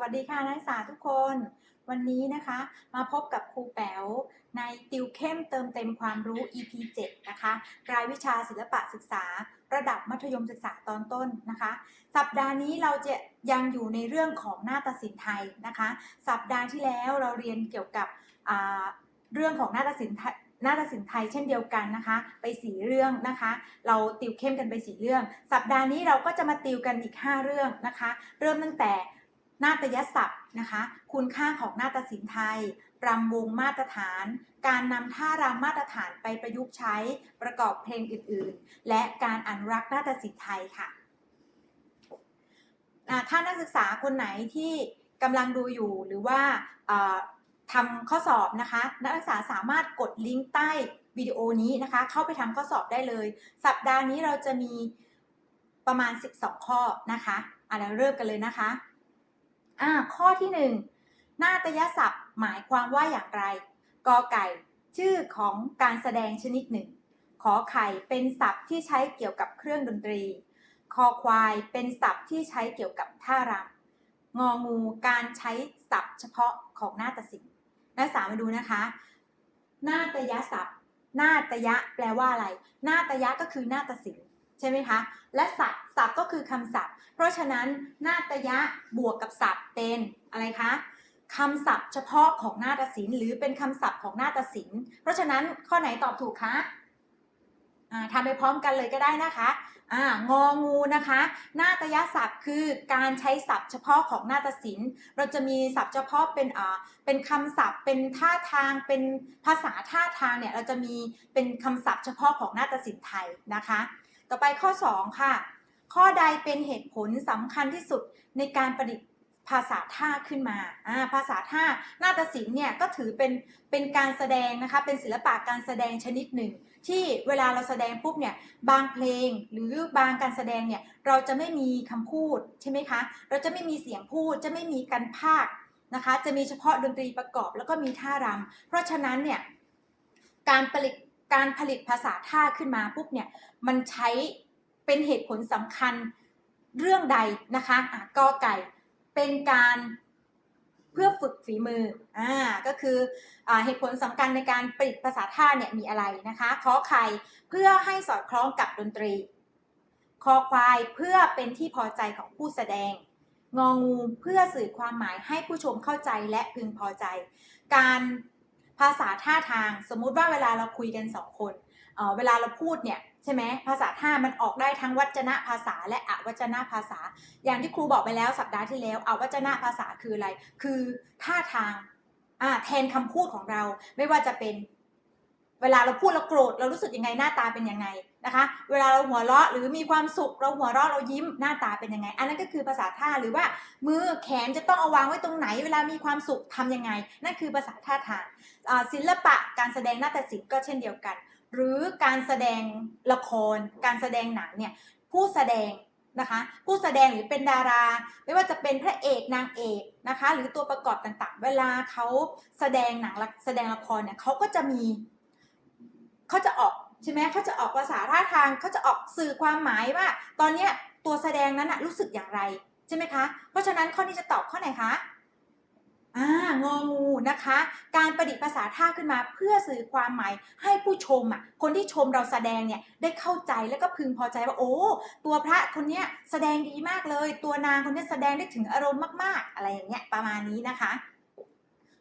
วัสดีค่ะนักศึกษาทุกคน วันนี้นะคะมาพบกับครูแป๋วในติวเข้มเติมเต็มความรู้ EP 7นะคะรายวิชาศิลปะศึกษา ระดับมัธยมศึกษาตอนต้นนะคะ สัปดาห์นี้เราจะยังอยู่ในเรื่องของนาฏศิลป์ไทยนะคะ สัปดาห์ที่แล้วเราเรียนเกี่ยวกับเรื่องของนาฏศิลป์ไทยนาฏศิลป์ไทยเช่นเดียวกันนะคะ ไปสีเรื่องนะคะ เราติวเข้มกันไปสีเรื่อง สัปดาห์นี้เราก็จะมาติวกันอีก 5 เรื่องนะคะ เริ่มตั้งแต่ นาฏยศัพท์นะคะ คุณค่าของนาฏศิลป์ไทยรำวงมาตรฐาน การนำท่ารำมาตรฐานไปประยุกต์ใช้ประกอบเพลงอื่นๆ และการอนุรักษ์นาฏศิลป์ไทยค่ะถ้านักศึกษาคนไหนที่กำลังดูอยู่หรือว่าอ่าทำข้อสอบนะคะ นักศึกษาสามารถกดลิงก์ใต้วิดีโอนี้นะคะ เข้าไปทำข้อสอบได้เลย สัปดาห์นี้เราจะมีประมาณ 12 ข้อนะคะอะเราเริ่มกันเลยนะคะ อ่าข้อที่1นนาฏยศัพท์ หมายความว่าอย่างไรกอไก่ ชื่อของการแสดงชนิดหนึ่ง ขอไข่เป็นศัพท์ที่ใช้เกี่ยวกับเครื่องดนตรี คอควายเป็นศัพท์ที่ใช้เกี่ยวกับท่ารำงองูการใช้ศัพท์เฉพาะของนาฏศิลป์นักศึกษามาดูนะคะ นาฏยศัพท์ นาฏยะแปลว่าอะไร นาฏยะก็คือนาฏศิลป์ใช่ไหมคะ และศัพท์ศัพท์ก็คือคำศัพท์ ราะฉะนั้นนาฏยะบวกกับศัพท์เป็นอะไรคะคำศัพท์เฉพาะของนาฏศิลป์หรือเป็นคำศัพท์ของนาฏศิลป์ เพราะฉะนั้นข้อไหนตอบถูกคะอ่าทำไปพร้อมกันเลยก็ได้นะคะอ่างองูนะคะ นาฏยศัพท์คือการใช้ศัพท์เฉพาะของนาฏศิลป์ เราจะมีศัพท์เฉพาะเป็นอ่าเป็นคำศัพท์เป็นท่าทางเป็นภาษาท่าทางเนี่ยเราจะมีเป็นคำศัพท์เฉพาะของนาฏศิลป์ไทยนะคะ ต่อไปข้อ 2 ค่ะ ข้อใดเป็นเหตุผลสำคัญที่สุดในการประดิษฐ์ภาษาท่าขึ้นมาอ่าภาษาท่านาฏศิลป์เนี่ยก็ถือเป็นเป็นการแสดงนะคะ เป็นศิลปะการแสดงชนิดหนึ่ง ที่เวลาเราแสดงปุ๊บเนี่ย บางเพลงหรือบางการแสดงเนี่ย เราจะไม่มีคำพูดใช่ไหมคะ เราจะไม่มีเสียงพูด จะไม่มีการพาก์นะคะ จะมีเฉพาะดนตรีประกอบแล้วก็มีท่ารำเพราะฉะนั้นเนี่ย การผลิตการผลิตภาษาท่าขึ้นมาปุ๊บเนี่ย มันใช้ เป็นเหตุผลสำคัญเรื่องใดนะคะะกอไก่เป็นการเพื่อฝึกฝีมืออ่าก็คืออเหตุผลสำคัญในการผลิตภาษาท่าเนี่ยมีอะไรนะคะขอไข่เพื่อให้สอดคล้องกับดนตรีคอควายเพื่อเป็นที่พอใจของผู้แสดง งองูเพื่อสื่อความหมายให้ผู้ชมเข้าใจและพึงพอใจ การภาษาท่าทางสมมุติว่าเวลาเราคุยกันสองคนเเวลาเราพูดเนี่ย ใช่ไหมภาษาท่ามันออกได้ทั้งวัจนะภาษาและอวัจนะภาษา อย่างที่ครูบอกไปแล้วสัปดาห์ที่แล้วอวัจนะภาษาคืออะไร คือท่าทางแทนคำพูดของเราไม่ว่าจะเป็นเวลาเราพูดเราโกรธเรารู้สึกยังไงหน้าตาเป็นยังไงนะคะ เวลาเราหัวเราะหรือมีความสุขเราหัวเราะเรายิ้มหน้าตาเป็นยังไง อันนั้นก็คือภาษาท่าหรือว่ามือแขนจะต้องเอาวางไว้ตรงไหน เวลามีความสุขทำยังไง นั่นคือภาษาท่าทางศิลปะการแสดงนาฏศิลป์ก็เช่นเดียวกัน หรือการแสดงละคร การแสดงหนังเนี่ยผู้แสดงนะคะผู้แสดงหรือเป็นดารา ไม่ว่าจะเป็นพระเอกนางเอกนะคะ หรือตัวประกอบต่างๆ เวลาเขาแสดงหนังแสดงละครเนี่ยเขาก็จะมีเขาจะออกใช่ไหมเขาจะออกภาษาท่าทางเขาจะออกสื่อความหมายว่า ตอนเนี้ยตัวแสดงนั้นนะรู้สึกอย่างไรใช่ไหมคะ เพราะฉะนั้นข้อนี้จะตอบข้อไหนคะ อ่างองูนะคะ การประดิษฐ์ภาษาท่าขึ้นมาเพื่อสื่อความหมายให้ผู้ชมอะคนที่ชมเราแสดงเนี่ยได้เข้าใจแล้วก็พึงพอใจว่าโอ้ตัวพระคนเนี้ยแสดงดีมากเลย ตัวนางคนเนี้ยแสดงได้ถึงอารมณ์มากๆ อะไรอย่างเงี้ยประมาณนี้นะคะ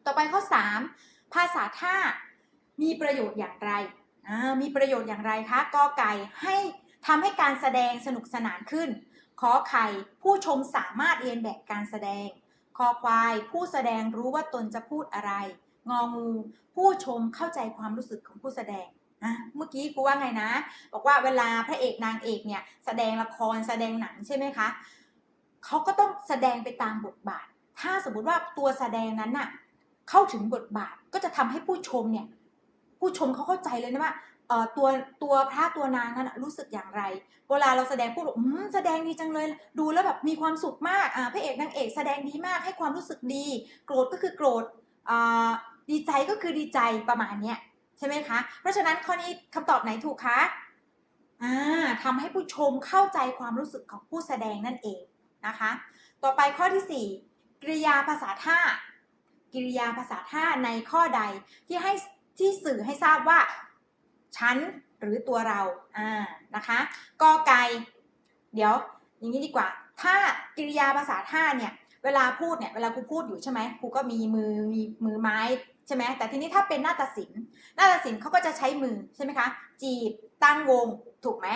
ต่อไปข้อ 3 ภาษาท่ามีประโยชน์อย่างไรอ่ามีประโยชน์อย่างไรคะกอไก่ให้ทำให้การแสดงสนุกสนานขึ้นขอไข่ผู้ชมสามารถเรียนแบบการแสดง คอควาย ผู้แสดงรู้ว่าตนจะพูดอะไร งองู ผู้ชมเข้าใจความรู้สึกของผู้แสดงนะเมื่อกี้กูว่าไงนะ บอกว่าเวลาพระเอกนางเอกเนี่ยแสดงละครแสดงหนังใช่ไหมคะเขาก็ต้องแสดงไปตามบทบาท ถ้าสมมติว่าตัวแสดงนั้นน่ะเข้าถึงบทบาทก็จะทำให้ผู้ชมเนี่ยผู้ชมเขาเข้าใจเลยนะว่า ตัวตัวพระตัวนางนั้นรู้สึกอย่างไร เวลาเราแสดงพูดอืมแสดงดีจังเลย ดูแล้วแบบมีความสุขมากอ่าพระเอกนางเอกแสดงดีมากให้ความรู้สึกดี โกรธก็คือโกรธอ่าดีใจก็คือดีใจประมาณเนี้ยใช่ไหมคะ เพราะฉะนั้นข้อนี้คำตอบไหนถูกคะอ่าทำให้ผู้ชมเข้าใจความรู้สึกของผู้แสดงนั่นเองนะคะ ต่อไปข้อที่ 4 กริยาภาษาท่า กิริยาภาษาท่าในข้อใดที่ให้ที่สื่อให้ทราบว่า ฉันหรือตัวเราอ่านะคะกอไก่เดี๋ยวอย่างนี้ดีกว่า ถ้ากิริยาภาษาท่าเนี่ยเวลาพูดเนี่ยเวลาครูพูดอยู่ใช่ไหมครูก็มีมือมีมือไม้ใช่ไหมแต่ทีนี้ถ้าเป็นนาฏศิลป์นาฏศิลป์เขาก็จะใช้มือใช่ไหมคะ จีบตั้งวงถูกไหม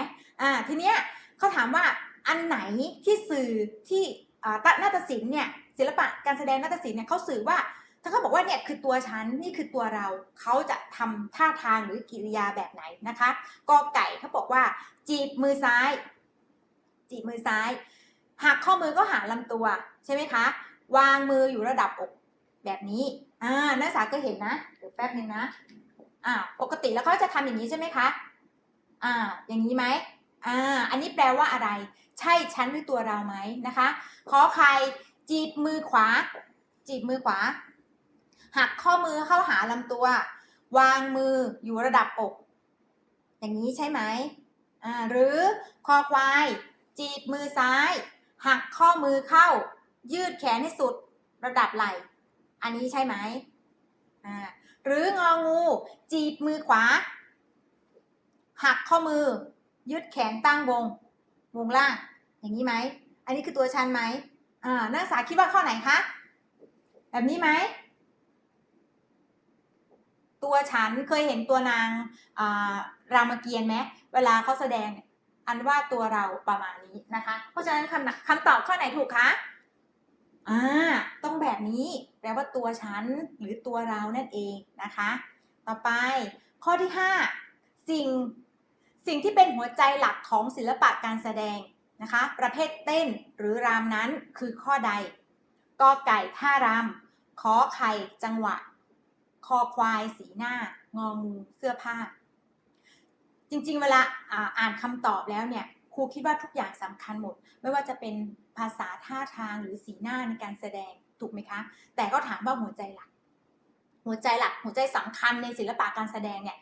อ่าทีเนี้ยเขาถามว่าอันไหนที่สื่อที่อ่านาฏศิลป์เนี่ยศิลปะการแสดงนาฏศิลป์เนี่ยเขาสื่อว่า ถ้าเขาบอกว่าเนี่ยคือตัวฉันนี่คือตัวเราเขาจะทำท่าทางหรือกิริยาแบบไหนนะคะกอไก่เขาบอกว่า จีบมือซ้าย จีบมือซ้ายหักข้อมือก็หาลำตัวใช่ไหมคะ วางมืออยู่ระดับอกแบบนี้อ่านักศึกษาก็เห็นนะเดี๋ยวแป๊บนึงนะอ่าปกติแล้วเขาจะทำอย่างนี้ใช่ไหมคะอ่าอย่างนี้ไหมอ่าอันนี้แปลว่าอะไร ใช่ฉันหรือตัวเราไหมนะคะขอใครจีบมือขวา จีบมือขวา หักข้อมือเข้าหาลำตัว วางมืออยู่ระดับอก อย่างนี้ใช่ไหมอ่าหรือคอควาย จีบมือซ้าย หักข้อมือเข้า ยืดแขนให้สุดระดับไหล่ อันนี้ใช่ไหมอ่าหรืององู จีบมือขวา หักข้อมือ ยืดแขนตั้งวง วงล่าง อย่างนี้ไหม อันนี้คือตัวชันไหมอ่านักศึกษาคิดว่าข้อไหนคะ แบบนี้ไหม ตัวฉันเคยเห็นตัวนางรามเกียรติ์ไหมเวลาเขาแสดงเนี่ยอันว่าตัวเราประมาณนี้นะคะ เพราะฉะนั้นคำคำตอบข้อไหนถูกคะอ่าต้องแบบนี้แปลว่าตัวฉันหรือตัวเรานั่นเองนะคะ ต่อไปข้อที่ 5 สิ่งสิ่งที่เป็นหัวใจหลักของศิลปะการแสดงนะคะ ประเภทเต้นหรือรามนั้นคือข้อใดกอไก่ท่ารำขอไข่จังหวะ คอควาย สีหน้า งองูเสื้อผ้า จริง ๆ เวลาอ่าอ่านคำตอบแล้วเนี่ยครูคิดว่าทุกอย่างสำคัญหมด ไม่ว่าจะเป็นภาษาท่าทางหรือสีหน้าในการแสดงถูกไหมคะ แต่ก็ถามว่าหัวใจหลัก หัวใจหลัก หัวใจสำคัญในศิลปะการแสดงเนี่ย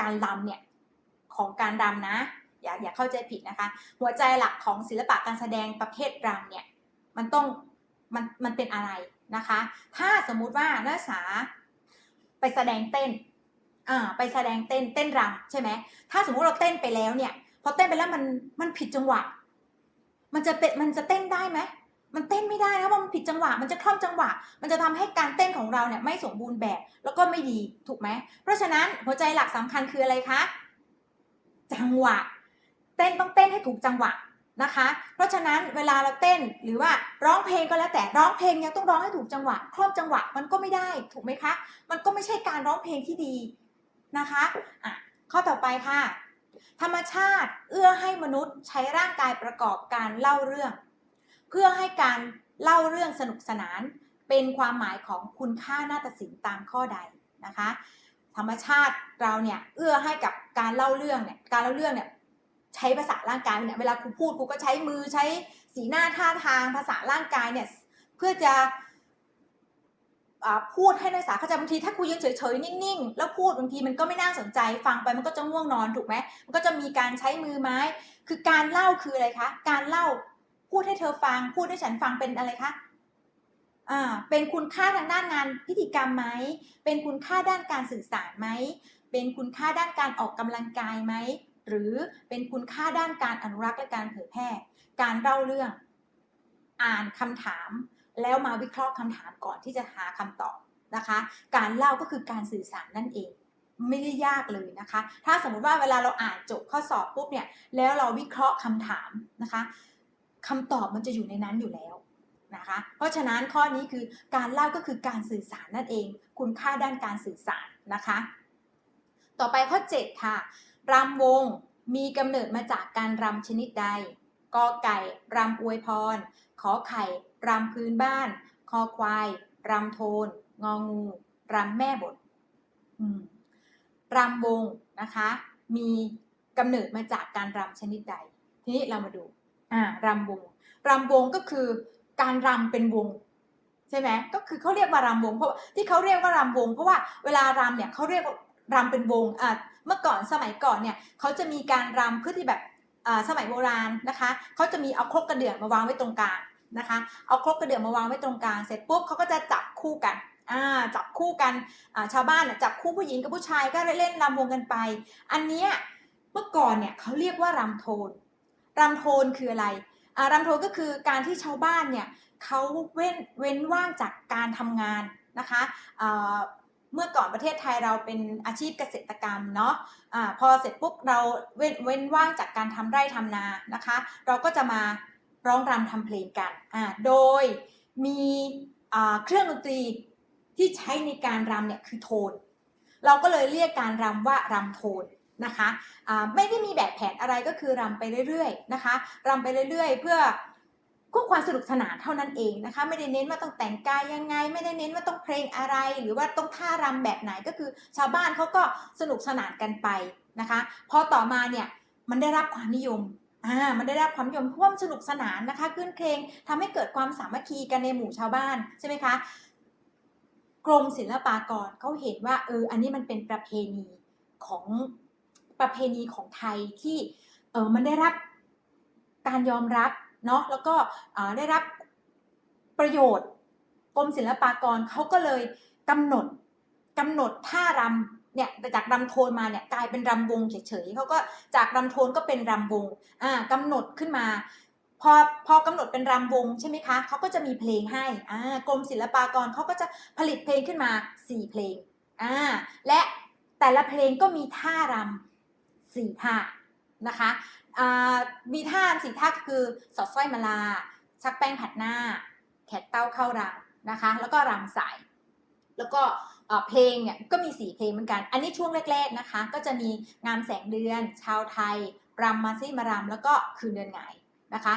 การรำเนี่ยของการรำนะอย่าอย่าเข้าใจผิดนะคะ หัวใจหลักของศิลปะการแสดงประเภทรำเนี่ยมันต้องมันมันเป็นอะไรนะคะ ถ้าสมมุติว่านักศึกษา ไปแสดงเต้น อ่า ไปแสดงเต้นเต้นรำใช่ไหมถ้าสมมุติเราเต้นไปแล้วเนี่ย พอเต้นไปแล้วมันมันผิดจังหวะ มันจะเต้นมันจะเต้นได้ไหมมันเต้นไม่ได้นะเพราะมันผิดจังหวะ มันจะคล่อมจังหวะ มันจะทำให้การเต้นของเราเนี่ยไม่สมบูรณ์แบบ แล้วก็ไม่ดีถูกไหม เพราะฉะนั้นหัวใจหลักสำคัญคืออะไรคะ จังหวะ เต้นต้องเต้นให้ถูกจังหวะ นะคะ เพราะฉะนั้นเวลาเราเต้นหรือว่าร้องเพลงก็แล้วแต่ร้องเพลงยังต้องร้องให้ถูกจังหวะคล่อมจังหวะมันก็ไม่ได้ถูกไหมคะ มันก็ไม่ใช่การร้องเพลงที่ดีนะคะอะข้อต่อไปค่ะ ธรรมชาติเอื้อให้มนุษย์ใช้ร่างกายประกอบการเล่าเรื่อง เพื่อให้การเล่าเรื่องสนุกสนาน เป็นความหมายของคุณค่านาฏศิลป์ตามข้อใดนะคะ ธรรมชาติเราเนี่ยเอื้อให้กับการเล่าเรื่องเนี่ยการเล่าเรื่องเนี่ย ใช้ภาษาร่างกายเนี่ยเวลาครูพูดครูก็ใช้มือใช้สีหน้าท่าทางภาษาร่างกายเนี่ยเพื่อจะพูดให้นักศึกษาเข้าใจบางทีถ้าครูยืนเฉยๆนิ่งๆ แล้วพูดบางทีมันก็ไม่น่าสนใจฟังไปมันก็จะง่วงนอนถูกไหมมันก็จะมีการใช้มือไม้ คือการเล่าคืออะไรคะการเล่าพูดให้เธอฟัง พูดให้ฉันฟังเป็นอะไรคะอ่าเป็นคุณค่าทางด้านงานพิธีกรรมไหมเป็นคุณค่าด้านการสื่อสารไหมเป็นคุณค่าด้านการออกกำลังกายไหม หรือเป็นคุณค่าด้านการอนุรักษ์และการเผยแพร่ การเล่าเรื่อง อ่านคำถาม แล้วมาวิเคราะห์คำถามก่อนที่จะหาคำตอบนะคะ การเล่าก็คือการสื่อสารนั่นเองไม่ได้ยากเลยนะคะ ถ้าสมมติว่าเวลาเราอ่านจบข้อสอบปุ๊บเนี่ย แล้วเราวิเคราะห์คำถามนะคะคำตอบมันจะอยู่ในนั้นอยู่แล้วนะคะ เพราะฉะนั้นข้อนี้คือการเล่าก็คือการสื่อสารนั่นเอง คุณค่าด้านการสื่อสารนะคะ ต่อไปข้อ 7 ค่ะ รำวงมีกำเนิดมาจากการรำชนิดใดกอไก่รำอวยพร ขอไข่รำพื้นบ้าน คอควายรำโทน งองูรำแม่บทรำวงนะคะ มีกำเนิดมาจากการรำชนิดใด ทีนี้เรามาดูอ่ารำวงรำวงก็คือการรำเป็นวงใช่ไหมก็คือเขาเรียกว่ารำวงเพราะที่เขาเรียกว่ารำวง เพราะว่าเวลารำเนี่ยเขาเรียกรำเป็นวงอะ เมื่อก่อนสมัยก่อนเนี่ยเขาจะมีการรำเพื่อที่แบบสมัยโบราณนะคะเขาจะมีเอาครกกระเดื่องมาวางไว้ตรงกลางนะคะ เอาครกกระเดื่องมาวางไว้ตรงกลางเสร็จปุ๊บเขาก็จะจับคู่กันจับคู่กันชาวบ้านจับคู่ผู้หญิงกับผู้ชายก็เล่นรำวงกันไป อันเนี้ยเมื่อก่อนเนี่ยเขาเรียกว่ารำโทนรำโทนคืออะไรรำโทนก็คือการที่ชาวบ้านเนี่ยเขาเว้นเว้นว่างจากการทำงานนะคะ เมื่อก่อนประเทศไทยเราเป็นอาชีพเกษตรกรรมเนาะอ่าพอเสร็จปุ๊บเราเว้นเว้นว่างจากการทำไร่ทำนานะคะ เราก็จะมาร้องรำทำเพลงกันโดยมีเครื่องดนตรีที่ใช้ในการรำเนี่ยคือโทน เราก็เลยเรียกการรำว่ารำโทนนะคะไม่ได้มีแบบแผนอะไรก็คือรำไปเรื่อยๆนะคะรำไปเรื่อยๆ เพื่อ เพื่อความสนุกสนานเท่านั้นเองนะคะ ไม่ได้เน้นว่าต้องแต่งกายยังไง ไม่ได้เน้นว่าต้องเพลงอะไร หรือว่าต้องท่ารำแบบไหนก็คือชาวบ้านเขาก็สนุกสนานกันไปนะคะพอต่อมาเนี่ยมันได้รับความนิยมอ่ามันได้รับความนิยมเพราะว่ามันสนุกสนานนะคะขึ้นเพลงทำให้เกิดความสามัคคีกันในหมู่ชาวบ้านใช่ไหมคะกรมศิลปากรเขาเห็นว่าเอออันนี้มันเป็นประเพณีของประเพณีของไทยที่เออมันได้รับการยอมรับ เนาะแล้วก็ได้รับประโยชน์กรมศิลปากรเขาก็เลยกำหนดกำหนดท่ารำเนี่ยจากรำโทนมาเนี่ยกลายเป็นรำวงเฉยๆเขาก็จากรำโทนก็เป็นรำวงอ่ากำหนดขึ้นมา พอพอกำหนดเป็นรำวงใช่ไหมคะเขาก็จะมีเพลงให้อ่ากรมศิลปากรเขาก็จะผลิตเพลงขึ้นมา 4 เพลงอ่าและแต่ละเพลงก็มีท่ารำสี่ท่านะคะ มีท่าสี่ท่าคือสอดสร้อยมาลา ชักแป้งผัดหน้า แขกเต้าเข้ารังนะคะ แล้วก็รำสาย แล้วก็เพลงเนี่ยก็มีสี่เพลงเหมือนกัน อันนี้ช่วงแรกๆนะคะ ก็จะมีงามแสงเดือน ชาวไทยรำมาซี่มารำแล้วก็คืนเดือนหงนะคะ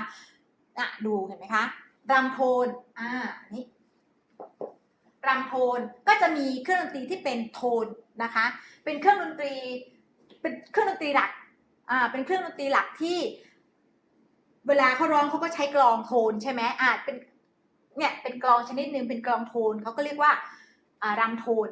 อะดูเห็นไหมคะรำโทนอ่านี่รำโทนก็จะมีเครื่องดนตรีที่เป็นโทนนะคะ เป็นเครื่องดนตรีเป็นเครื่องดนตรีหลัก อ่าเป็นเครื่องดนตรีหลักที่ เวลาเขาร้องเขาก็ใช้กลองโทนใช่ไหมอ่าเป็นเนี่ยเป็นกลองชนิดหนึ่งเป็นกลองโทนเขาก็เรียกว่าอ่ารำโทน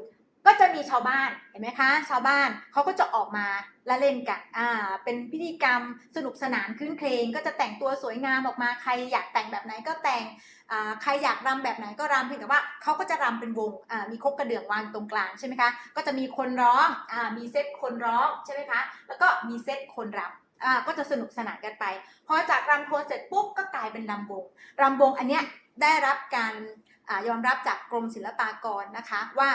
ก็จะมีชาวบ้านเห็นไหมคะ ชาวบ้านเขาก็จะออกมาและเล่นกันอ่าเป็นพิธีกรรมสนุกสนานขึ้นเพลงก็จะแต่งตัวสวยงามออกมาใครอยากแต่งแบบไหนก็แต่งอ่าใครอยากรำแบบไหนก็รำเพียงแต่ว่าเขาก็จะรำเป็นวงอ่ามีครกกระเดื่องวางตรงกลางใช่ไหมคะก็จะมีคนร้องอ่ามีเซตคนร้องใช่ไหมคะแล้วก็มีเซตคนรำอ่าก็จะสนุกสนานกันไปพอจากรำโทนเสร็จปุ๊บก็กลายเป็นรำวงรำวงอันเนี้ยได้รับการอายอมรับจากกรมศิลปากรนะคะว่า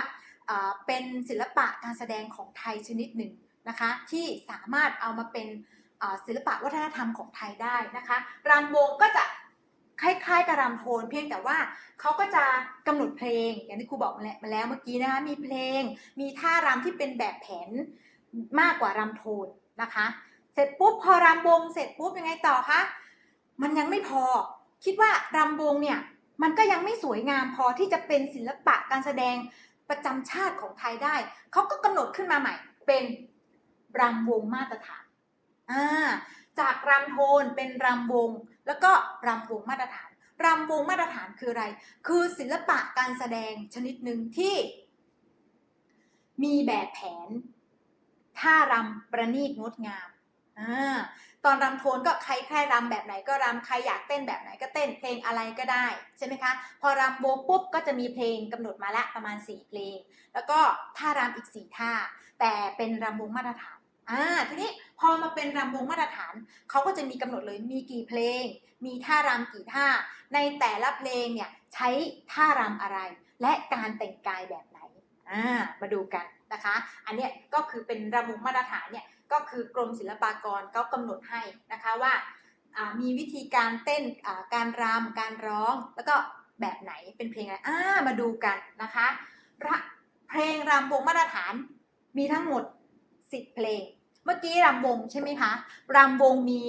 เป็นศิลปะการแสดงของไทยชนิดหนึ่งนะคะที่สามารถเอามาเป็นศิลปะวัฒนธรรมของไทยได้นะคะรำวงก็จะคล้ายๆกับรำโทนเพียงแต่ว่าเขาก็จะกำหนดเพลง อย่างที่ครูบอกมาแล้วมาแล้วเมื่อกี้นะคะมีเพลง มีท่ารำที่เป็นแบบแผนมากกว่ารำโทนนะคะ เสร็จปุ๊บพอรำวงเสร็จปุ๊บยังไงต่อคะมันยังไม่พอ คิดว่ารำวงเนี่ยมันก็ยังไม่สวยงามพอที่จะเป็นศิลปะการแสดง ประจำชาติของไทยได้ เขาก็กำหนดขึ้นมาใหม่ เป็นรำวงมาตรฐานาจากรำโทนเป็นรำวง แล้วก็รำวงมาตรฐานรำวงมาตรฐานคืออะไร คือศิลปะการแสดงชนิดหนึ่งที่ มีแบบแผนท่ารำประณีตงดงามา ตอนรำโทนก็ใครใครรำแบบไหนก็รำใครอยากเต้นแบบไหนก็เต้นเพลงอะไรก็ได้ใช่ไหมคะ พอรำวงปุ๊บก็จะมีเพลงกำหนดมาละประมาณ 4 เพลง แล้วก็ท่ารำอีก 4 ท่า แต่เป็นรำวงมาตรฐานอ่าทีนี้พอมาเป็นรำวงมาตรฐานเขาก็จะมีกำหนดเลยมีกี่เพลง มีท่ารำกี่ท่า ในแต่ละเพลงเนี่ยใช้ท่ารำอะไร และการแต่งกายแบบไหนอ่ามาดูกันนะคะ อันเนี้ยก็คือเป็นรำวงมาตรฐานเนี่ย ก็คือกรมศิลปากรก็กำหนดให้นะคะว่ามีวิธีการเต้นการรำการร้อง แล้วก็แบบไหนเป็นเพลงอะไรอ่ามาดูกันนะคะะเพลงรำวงมาตรฐานมีทั้งหมด 10 เพลง เมื่อกี้รำวงใช่ไหมคะรำวงมี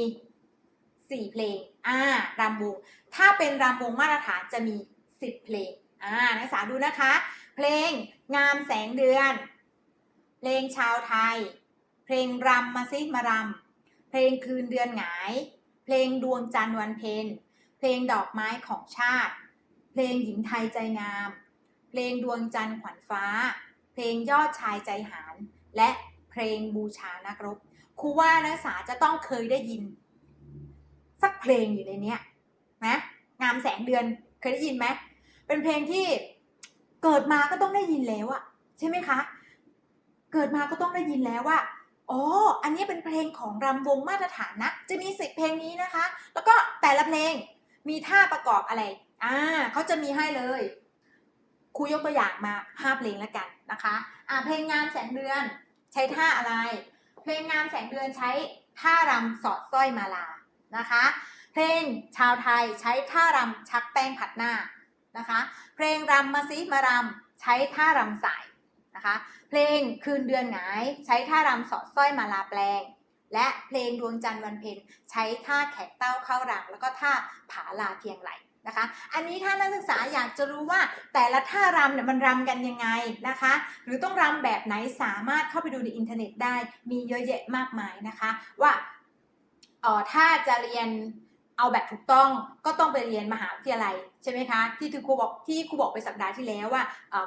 4 เพลงอ่ารำวง ถ้าเป็นรำวงมาตรฐานจะมี 10 เพลงอ่านักศึกษาดูนะคะ เพลงงามแสงเดือน เพลงชาวไทย เพลงรำมาซิมารำ เพลงคืนเดือนหงาย เพลงดวงจันทร์วันเพ็ญ เพลงดอกไม้ของชาติ เพลงหญิงไทยใจงาม เพลงดวงจันทร์ขวัญฟ้า เพลงยอดชายใจหารและเพลงบูชานักรบ ครูว่านักศึกษาจะต้องเคยได้ยิน สักเพลงอยู่ในเนี้ยนะงามแสงเดือนเคยได้ยินไหมเป็นเพลงที่เกิดมาก็ต้องได้ยินแล้วอะใช่ไหมคะ เกิดมาก็ต้องได้ยินแล้วว่า อ๋อ อันนี้เป็นเพลงของรำวงมาตรฐานนะ จะมีสิบเพลงนี้นะคะ แล้วก็แต่ละเพลงมีท่าประกอบอะไร อ่าเขาจะมีให้เลย ครูยกตัวอย่างมาห้าเพลงแล้วกันนะคะ อ่าเพลงงามแสงเดือนใช้ท่าอะไร เพลงงามแสงเดือนใช้ท่ารำสอดสร้อยมาลา นะคะ เพลงชาวไทยใช้ท่ารำชักแป้งผัดหน้านะคะ เพลงรำมาซิมารำใช้ท่ารำสาย นะคะ เพลงคืนเดือนหงายใช้ท่ารำสอดสร้อยมาลาแปลง และเพลงดวงจันทร์วันเพ็ญใช้ท่าแขกเต้าเข้ารัง แล้วก็ท่าผาลาเทียงไหลนะคะ อันนี้ถ้านักศึกษาอยากจะรู้ว่าแต่ละท่ารำเนี่ยมันรำกันยังไงนะคะ หรือต้องรำแบบไหนสามารถเข้าไปดูในอินเทอร์เน็ตได้มีเยอะแยะมากมายนะคะ ว่าออถ้าจะเรียน เอาแบบถูกต้องก็ต้องไปเรียนมหาวิทยาลัยใช่ไหมคะที่ครูบอกที่ครูบอกไปสัปดาห์ที่แล้วว่า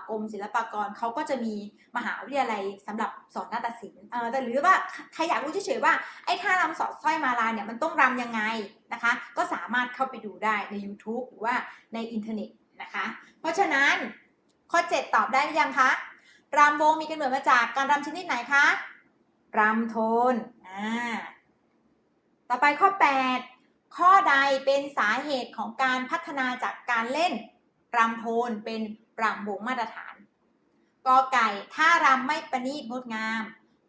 กรมศิลปากรเขาก็จะมีมหาวิทยาลัยสำหรับสอนนาฏศิลป์แต่หรือว่าใครอยากรู้เฉยๆว่าไอ้ท่ารำสอดสร้อยมาลาเนี่ยมันต้องรำยังไงนะคะ ก็สามารถเข้าไปดูได้ใน YouTube หรือว่าในอินเทอร์เน็ตนะคะ เพราะฉะนั้นข้อ 7 ตอบได้หรือยังคะรำวงมีกำเนิดมาจากการรำชนิดไหนคะรำโทนอ่าต่อไปข้อ 8 ข้อใดเป็นสาเหตุของการพัฒนาจากการเล่นรำโทนเป็นรำวงมาตรฐานกอไก่ท่ารำไม่ประณีตงดงาม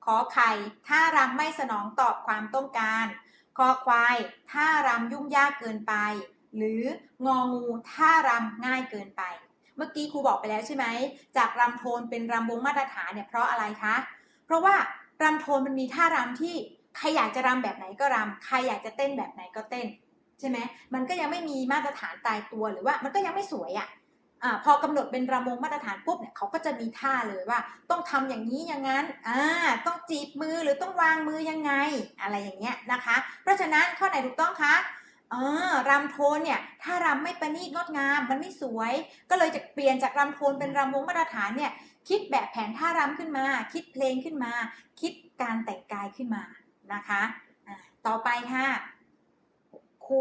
ขอไข่ท่ารำไม่สนองตอบความต้องการคอควายท่ารำยุ่งยากเกินไป หรืององูท่ารำง่ายเกินไป เมื่อกี้ครูบอกไปแล้วใช่ไหมจากรำโทนเป็นรำวงมาตรฐานเนี่ยเพราะอะไรคะ เพราะว่ารำโทนมันมีท่ารำที่ ใครอยากจะรำแบบไหนก็รำใครอยากจะเต้นแบบไหนก็เต้น ใช่ไหมมันก็ยังไม่มีมาตรฐานตายตัวหรือว่ามันก็ยังไม่สวยอะ่ะอ่าพอกำหนดเป็นรำวงมาตรฐานปุ๊บเนี่ยเขาก็จะมีท่าเลยว่า ต้องทำอย่างนี้อย่างนั้นอ่าต้องจีบมือหรือต้องวางมือยังไง อะไรอย่างเงี้ยนะคะ เพราะฉะนั้นข้อไหนถูกต้องคะเออรำโทนเนี่ยถ้ารำไม่ประณีตงดงาม มันไม่สวย ก็เลยจะเปลี่ยนจากรำโทนเป็นรำวงมาตรฐานเนี่ยคิดแบบแผนท่ารำขึ้นมา คิดเพลงขึ้นมา คิดการแต่งกายขึ้นมา นะคะต่อไปค่ะครู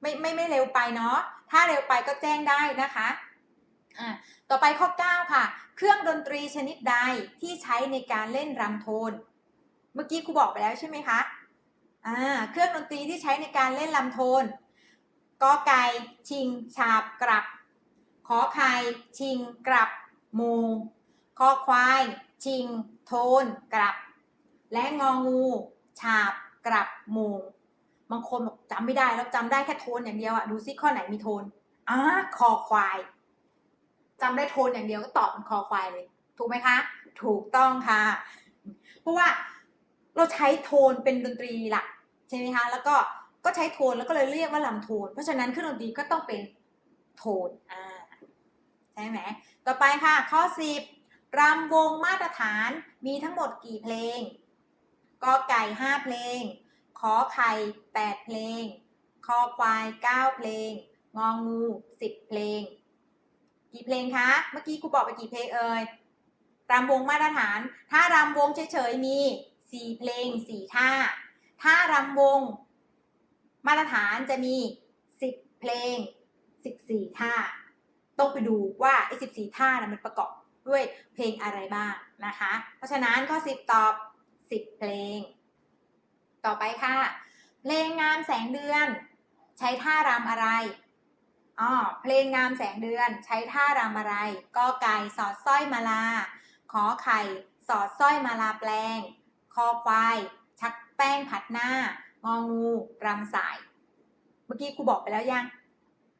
ไม่ไม่ไม่เร็วไปเนาะถ้าเร็วไปก็แจ้งได้นะคะต่อไปข้อ 9 ค่ะ เครื่องดนตรีชนิดใดที่ใช้ในการเล่นรำโทน เมื่อกี้ครูบอกไปแล้วใช่ไหมคะอ่าเครื่องดนตรีที่ใช้ในการเล่นรำโทนกอไก่ชิง ฉาบกลับ ขอไข่ชิงกลับมงคอควาย ชิง โทนกลับ และงองูฉาบกลับโมงบางคนบอกจำไม่ได้แล้วจำได้แค่โทนอย่างเดียวอะดูซิข้อไหนมีโทนอ่าคอควายจำได้โทนอย่างเดียวก็ตอบเป็นคอควายเลย ถูกไหมคะ ถูกต้องค่ะ เพราะว่าเราใช้โทนเป็นดนตรีหลักใช่ไหมคะ แล้วก็ก็ใช้โทนแล้วก็เลยเรียกว่าลำโทน เพราะฉะนั้นเครื่องดนตรีก็ต้องเป็นโทนอ่าใช่ไหมต่อไปค่ะข้อ 10รำวงมาตรฐานมีทั้งหมดกี่เพลง กอไก่5เพลง ขอไข่8เพลง คอควาย9เพลง งองู10เพลง กี่เพลงคะ เมื่อกี้ครูบอกไปกี่เพลงเอ่ยรำวงมาตรฐาน ถ้ารำวงเฉยๆมี4เพลง4ท่า ถ้ารำวงมาตรฐานจะมี10เพลง14ท่า ต้องไปดูว่าไอ้14ท่านะมันประกอบด้วยเพลงอะไรบ้างนะคะ เพราะฉะนั้นข้อ10ตอบ 10 เพลง ต่อไปค่ะ เพลงงามแสงเดือน ใช้ท่ารำอะไรอ๋อเพลงงามแสงเดือน ใช้ท่ารำอะไรกอไก่สอดสร้อยมาลา ขอไข่ สอดสร้อยมาลาแปลง คอควาย ชักแป้งผัดหน้า งองูรำสาย เมื่อกี้ครูบอกไปแล้วยัง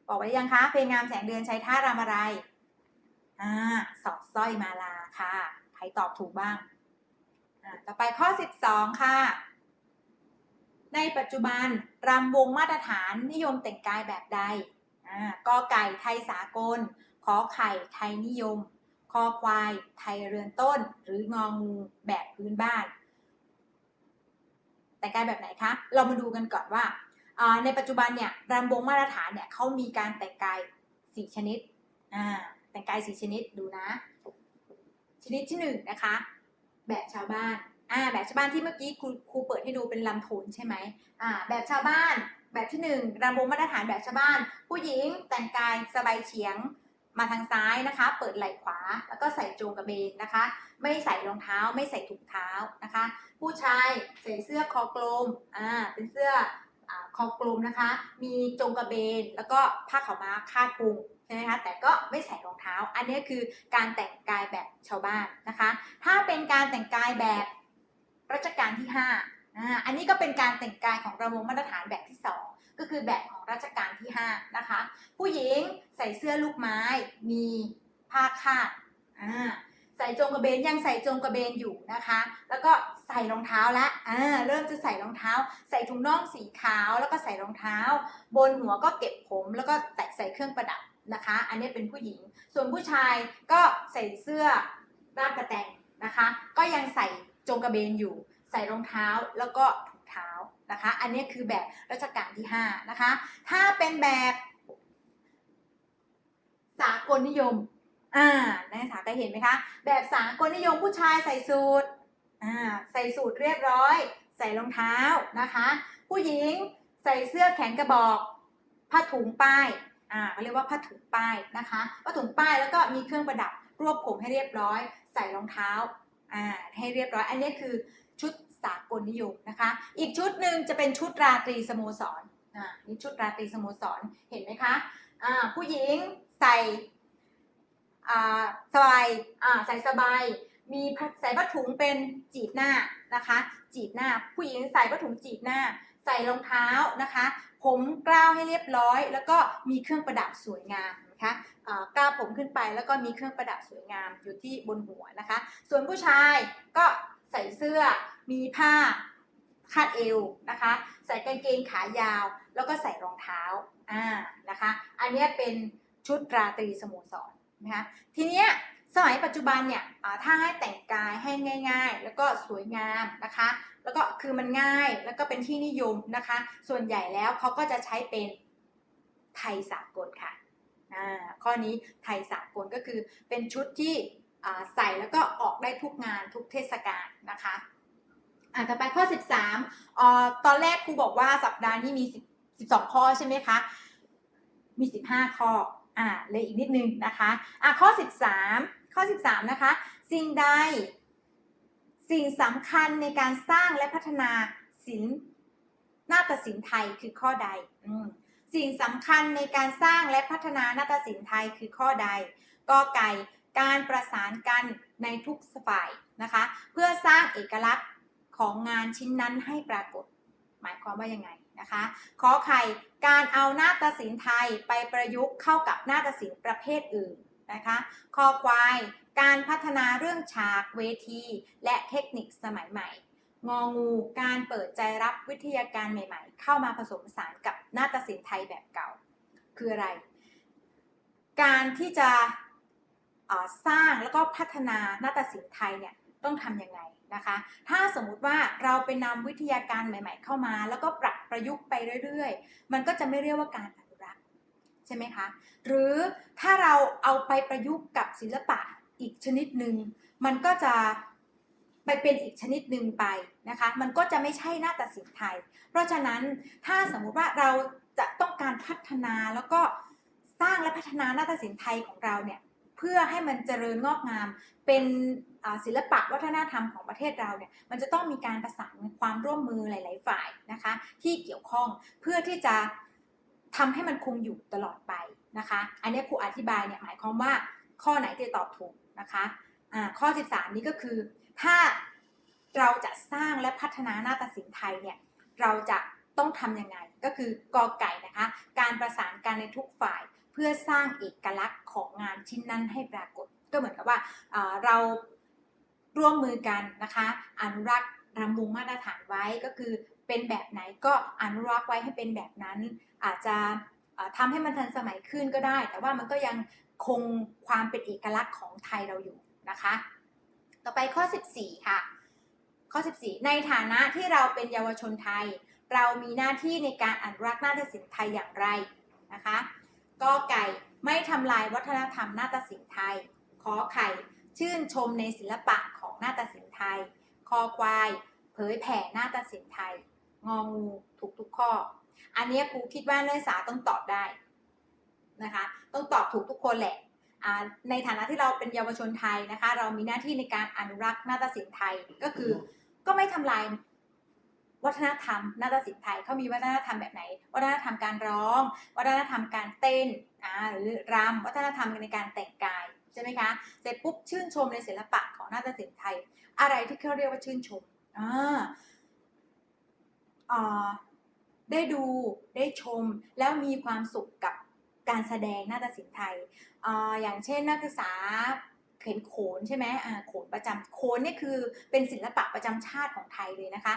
บอกไปยังคะ เพลงงามแสงเดือนใช้ท่ารำอะไรอ่าสอดสร้อยมาลาค่ะ ใครตอบถูกบ้าง ต่อไปข้อ 12 ค่ะ ในปัจจุบันรำวงมาตรฐานนิยมแต่งกายแบบใดกอไก่ไทยสากล ขอไข่ไทยนิยม คอควายไทยเรือนต้น หรืององูแบบพื้นบ้าน แต่งกายแบบไหนคะ เรามาดูกันก่อนว่าในปัจจุบันเนี่ยรำวงมาตรฐานเนี่ยเขามีการแต่งกายสี่ชนิดแต่งกายสี่ชนิดดูนะ ชนิดที่หนึ่งนะคะ แบบชาวบ้าน อ่า แบบชาวบ้านที่เมื่อกี้ครูครูเปิดให้ดูเป็นลำโทนใช่ไหมอ่า แบบชาวบ้าน แบบที่หนึ่งรำวงมาตรฐานแบบชาวบ้าน ผู้หญิงแต่งกายสบายเฉียงมาทางซ้ายนะคะ เปิดไหล่ขวา แล้วก็ใส่โจงกระเบนนะคะ ไม่ใส่รองเท้า ไม่ใส่ถุงเท้านะคะ ผู้ชายใส่เสื้อคอกลม อ่า เป็นเสื้อ คอกลมนะคะ มีจงกระเบน แล้วก็ผ้าขาวม้าคาดพุงใช่ไหมคะแต่ก็ไม่ใส่รองเท้า อันนี้คือการแต่งกายแบบชาวบ้านนะคะ ถ้าเป็นการแต่งกายแบบรัชกาลที่5อ่าอันนี้ก็เป็นการแต่งกายของระมงมาตรฐานแบบที่ 2 ก็คือแบบของรัชกาลที่5นะคะ ผู้หญิงใส่เสื้อลูกไม้ มีผ้าคาดอ่า ส่จงกระเบนยังใส่จงกระเบนอยู่นะคะ แล้วก็ใส่รองเท้าละอ่าเริ่มจะใส่รองเท้า ใส่ถุงน่องสีขาวแล้วก็ใส่รองเท้า บนหัวก็เก็บผมแล้วก็แตะใส่เครื่องประดับนะคะ อันนี้เป็นผู้หญิง ส่วนผู้ชายก็ใส่เสื้อร่างกระแตงนะคะ ก็ยังใส่จงกระเบนอยู่ ใส่รองเท้าแล้วก็ถุงเท้านะคะ อันนี้คือแบบรัชกาลที่5นะคะ ถ้าเป็นแบบสากลนิยม อ่านักศึกษาเคยเห็นไหมคะ แบบสากลนิยมผู้ชายใส่สูทอ่าใส่สูทเรียบร้อย ใส่รองเท้านะคะ ผู้หญิงใส่เสื้อแขนกระบอก ผ้าถุงป้ายอ่าเขาเรียกว่าผ้าถุงป้ายนะคะผ้าถุงป้ายแล้วก็มีเครื่องประดับรวบผมให้เรียบร้อย ใส่รองเท้าอ่าให้เรียบร้อย อันนี้คือชุดสากลนิยมนะคะ อีกชุดหนึ่งจะเป็นชุดราตรีสโมสรอ่านี่ชุดราตรีสโมสรเห็นไหมคะอ่าผู้หญิงใส่ สบายอ่าใส่สบาย มีผ้าใส่ผ้าถุงเป็นจีบหน้านะคะ จีบหน้า ผู้หญิงใส่ผ้าถุงจีบหน้า ใส่รองเท้านะคะ ผมกล้าวให้เรียบร้อย แล้วก็มีเครื่องประดับสวยงามนะคะอ่ากล้าวผมขึ้นไปแล้วก็มีเครื่องประดับสวยงามอยู่ที่บนหัวนะคะ ส่วนผู้ชายก็ใส่เสื้อมีผ้าคาดเอวนะคะ ใส่กางเกงขายาว แล้วก็ใส่รองเท้าอ่านะคะ อันเนี้ยเป็นชุดราตรีสโมสร นะคะทีเนี้ยสมัยปัจจุบันเนี่ยถ้าให้แต่งกายให้ง่าย ๆ แล้วก็สวยงามนะคะ แล้วก็คือมันง่ายแล้วก็เป็นที่นิยมนะคะ ส่วนใหญ่แล้วเขาก็จะใช้เป็นไทยสากลค่ะข้อนี้ไทยสากลก็คือเป็นชุดที่ใส่แล้วก็ออกได้ทุกงานทุกเทศกาลนะคะอ่าต่อไปข้อ 13อ่าตอนแรกครูบอกว่าสัปดาห์นี้มี 12 ข้อใช่ไหมคะ มี 15 ข้อ อ่าเลยอีกนิดนึงนะคะอะข้อ 13 ข้อ 13 นะคะ สิ่งใด สิ่งสำคัญในการสร้างและพัฒนาศิลป์นาฏศิลป์ไทยคือข้อใดอสิ่งสำคัญในการสร้างและพัฒนานาฏศิลป์ไทยคือข้อใดกอไก่การประสานกันในทุกฝ่ายนะคะ เพื่อสร้างเอกลักษณ์ของงานชิ้นนั้นให้ปรากฏ หมายความว่ายังไง นะคะ ขอไข่การเอานาฏศิลป์ไทยไปประยุกต์เข้ากับนาฏศิลป์ประเภทอื่นนะคะคอควาย การพัฒนาเรื่องฉากเวที และเทคนิคสมัยใหม่ งองู การเปิดใจรับวิทยาการใหม่ ๆ เข้ามาผสมผสานกับนาฏศิลป์ไทยแบบเก่า คืออะไร การที่จะสร้างแล้วก็พัฒนานาฏศิลป์ไทยเนี่ยต้องทำยังไง นะคะ ถ้าสมมุติว่าเราไปนำวิทยาการใหม่ ๆ เข้ามา แล้วก็ปรับประยุกต์ไปเรื่อยๆ มันก็จะไม่เรียกว่าการอนุรักษ์ใช่ไหมคะ หรือถ้าเราเอาไปประยุกต์กับศิลปะอีกชนิดหนึ่งมันก็จะไปเป็นอีกชนิดหนึ่งไปนะคะ มันก็จะไม่ใช่นาฏศิลป์ไทย เพราะฉะนั้นถ้าสมมุติว่าเราจะต้องการพัฒนาแล้วก็สร้างและพัฒนานาฏศิลป์ไทยของเราเนี่ย พื่อให้มันเจริญงอกงาม เป็นศิลปะวัฒนธรรมของประเทศเราเนี่ยมันจะต้องมีการประสานความร่วมมือหลาย ๆ ฝ่ายนะคะ ที่เกี่ยวข้องเพื่อที่จะทำให้มันคงอยู่ตลอดไปนะคะ อันนี้ครูอธิบายเนี่ยหมายความว่าข้อไหนจะตอบถูกนะคะอ่าข้อ 13 นี้ก็คือ ถ้าเราจะสร้างและพัฒนาหน้าฏศิลป์ไทยเนี่ยเราจะต้องทำยังไง ก็คือกอไก่นะคะ การประสานกันในทุกฝ่าย เพื่อสร้างเอกลักษณ์ของงานชิ้นนั้นให้ปรากฏ ก็เหมือนกับว่าเราร่วมมือกันนะคะ อนุรักษ์รำวงมาตรฐานไว้ก็คือเป็นแบบไหนก็อนุรักษ์ไว้ให้เป็นแบบนั้น อาจจะเอ่อทำให้มันทันสมัยขึ้นก็ได้ แต่ว่ามันก็ยังคงความเป็นเอกลักษณ์ของไทยเราอยู่นะคะ ต่อไปข้อ 14 ค่ะ ข้อ 14 ในฐานะที่เราเป็นเยาวชนไทย เรามีหน้าที่ในการอนุรักษ์นาฏศิลป์ไทยอย่างไรนะคะ กอไก่ไม่ทำลายวัฒนธรรมนาฏศิลป์ไทย ขอไข่ชื่นชมในศิลปะของนาฏศิลป์ไทย คอควาย เผยแผ่นาฏศิลป์ไทย งองูถูกทุกข้อ อันนี้ครูคิดว่านักศึกษาต้องตอบได้นะคะ ต้องตอบถูกทุกคนแหละในฐานะที่เราเป็นเยาวชนไทยนะคะ เรามีหน้าที่ในการอนุรักษ์นาฏศิลป์ไทยก็คือก็ไม่ทำลาย วัฒนธรรมนาฏศิลป์ไทยเขามีวัฒนธรรมแบบไหน วัฒนธรรมการร้อง วัฒนธรรมการเต้นหรือรำวัฒนธรรมในการแต่งกายใช่ไหมคะเสร็จปุ๊บชื่นชมในศิลปะของนาฏศิลป์ไทย อะไรที่เขาเรียกว่าชื่นชมอ่าได้ดูได้ชมแล้วมีความสุขกับการแสดงนาฏศิลป์ไทยออย่างเช่นนักศึกษาเข็นโขนใช่ไหมโขนประจำโขนนี่คือเป็นศิลปะประจำชาติของไทยเลยนะคะ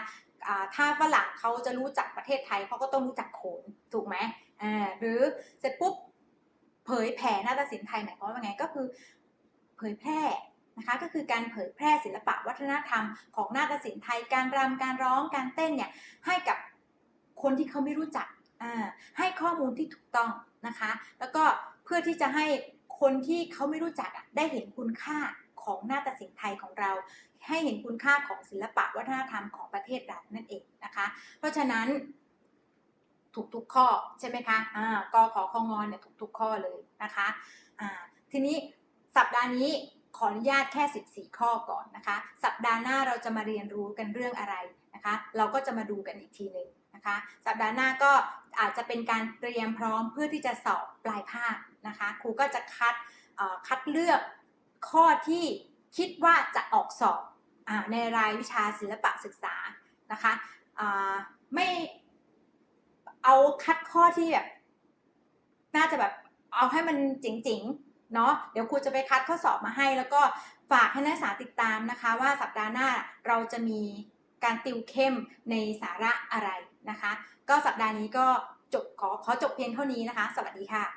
ถ้าฝรั่งเขาจะรู้จักประเทศไทยเขาก็ต้องรู้จักโขนถูกไหมอ่าหรือเสร็จปุ๊บเผยแผ่นาฏศิลป์ไทยหมายความว่าไงก็คือเผยแพร่นะคะก็คือการเผยแพร่ศิลปะวัฒนธรรมของนาฏศิลป์ไทยการรำการร้องการเต้นเนี่ยให้กับคนที่เขาไม่รู้จักให้ข้อมูลที่ถูกต้องนะคะ แล้วก็เพื่อที่จะให้คนที่เขาไม่รู้จักได้เห็นคุณค่า ของนาฏศิลป์ไทยของเรา ให้เห็นคุณค่าของศิลปะวัฒนธรรมของประเทศเรานั่นเองนะคะ เพราะฉะนั้นถูกทุกข้อใช่ไหมคะอ่ากขอคองอนเนี่ยถูกทุกข้อเลยนะคะอ่าทีนี้สัปดาห์นี้ขออนุญาตแค่ 14 ข้อก่อนนะคะ สัปดาห์หน้าเราจะมาเรียนรู้กันเรื่องอะไรนะคะ เราก็จะมาดูกันอีกทีหนึ่งนะคะ สัปดาห์หน้าก็อาจจะเป็นการเตรียมพร้อมเพื่อที่จะสอบปลายภาคนะคะ ครูก็จะคัดคัดเลือก ข้อที่คิดว่าจะออกสอบอในรายวิชาศิลปะศึกษานะคะไม่เอาคัดข้อที่แบบน่าจะแบบเอาให้มันเจ๋งๆเนาะเดี๋ยวครูจะไปคัดข้อสอบมาให้ แล้วก็ฝากให้นักศึกษาติดตามนะคะ ว่าสัปดาห์หน้าเราจะมีการติวเข้มในสาระอะไรนะคะ ก็สัปดาห์นี้ก็จบขอขอจบเพียงเท่านี้นะคะ สวัสดีค่ะ